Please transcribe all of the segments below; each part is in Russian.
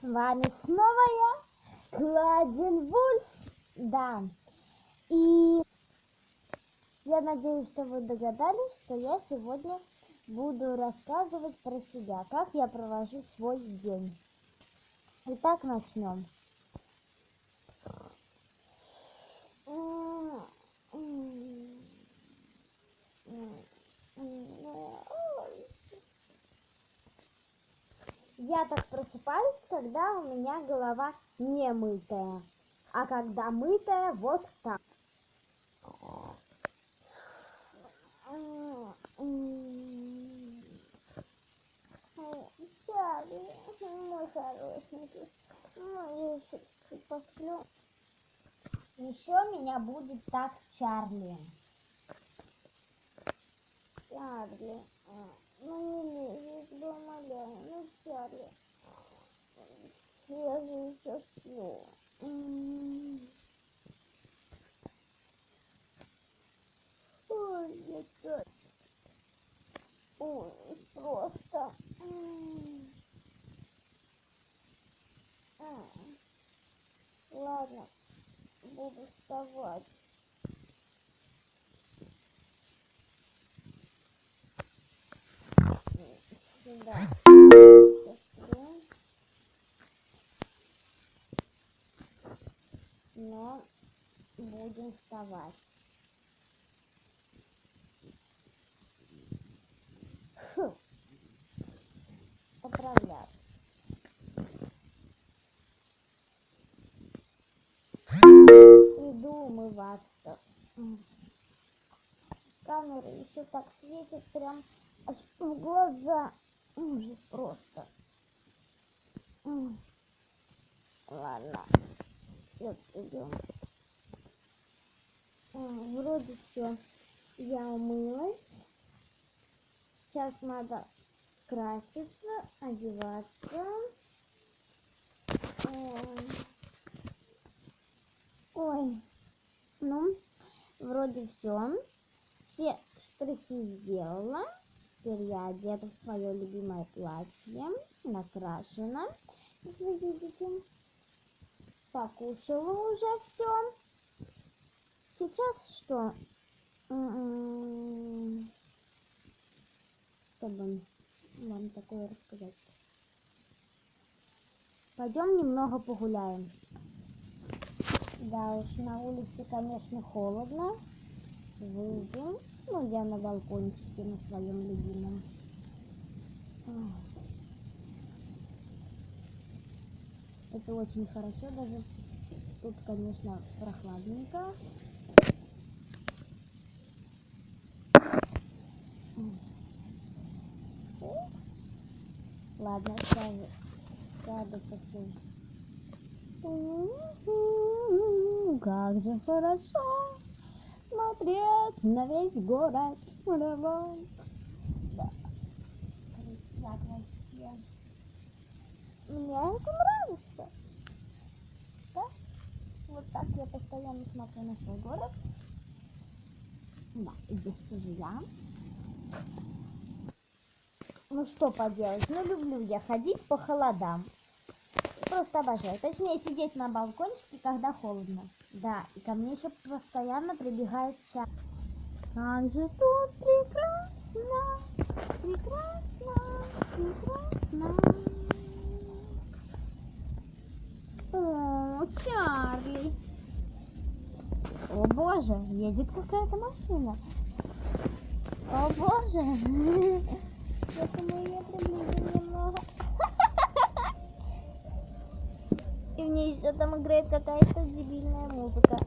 С вами снова я, Кладен Вульф. Да. И я надеюсь, что вы догадались, что я сегодня буду рассказывать про себя, как я провожу свой день. Итак, начнем. Я так просыпаюсь, когда у меня голова не мытая. А когда мытая, вот так. Мой хорошенький, ну, еще посплю. Еще меня будет так Чарли. Чарли, ну не лезь, умоляю, ну Чарли. Я же еще сплю. Ой, я так. Ой, просто. Ладно, буду вставать. Да. Сейчас сплю. Но будем вставать. Фу. Поправляю. Иду умываться. Камера еще так светит, прям аж в глаза. Ужас просто. Ладно. Сейчас идем. Вроде все. Я умылась. Сейчас надо краситься, одеваться. Ой, ну, вроде все. Все штрихи сделала. Теперь я одета в свое любимое платье, накрашена, как вы видите. Покушала уже все. Сейчас что? Чтобы вам такое рассказать. Пойдем немного погуляем. Да уж, на улице, конечно, холодно. Выйдем. Ну, я на балкончике, на своем любимом. Это очень хорошо даже. Тут, конечно, прохладненько. Ладно, сяду, сяду посижу. Как же хорошо смотреть на весь город. Да. Красят вообще. Мне это нравится. Да? Вот так я постоянно смотрю на свой город. Да, здесь сижу я. Ну что поделать, ну люблю я ходить по холодам. Просто обожаю. Точнее, сидеть на балкончике, когда холодно. Да, и ко мне еще постоянно прибегает чай. Как же тут прекрасно, прекрасно, прекрасно. О, Чарли. О боже, едет какая-то машина. О боже. Это мы ее приблизим немного. И мне еще там играет какая-то дебильная музыка.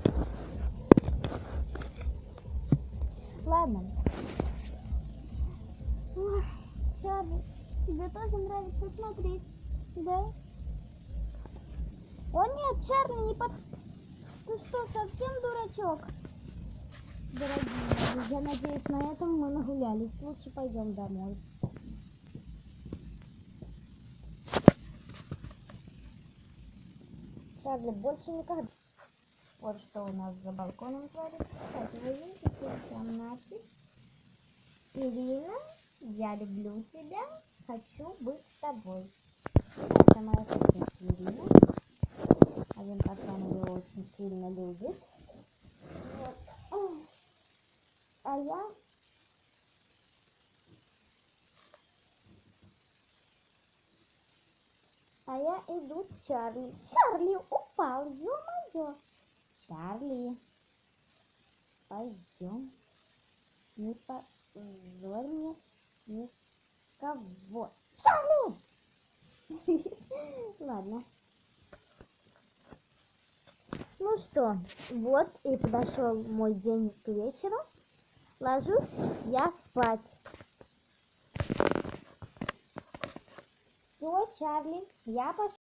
Ладно. Чарли, тебе тоже нравится смотреть, да? О нет, Чарли, не под... Ты что, совсем дурачок? Дорогие, я надеюсь, на этом мы нагулялись. Лучше пойдем домой. Шарли, больше никогда. Вот что у нас за балконом творится. Кстати, вы видите, там надпись. Ирина, я люблю тебя, хочу быть с тобой. Это моя соседка Ирина. Один пацан ее очень сильно любит. А я иду к Чарли. Чарли упал, ё-моё. Чарли, пойдем. Не позорь мне никого. Чарли! Ладно. Ну что, вот и подошел мой день к вечеру. Ложусь я спать. Все, Чарли, я пошла.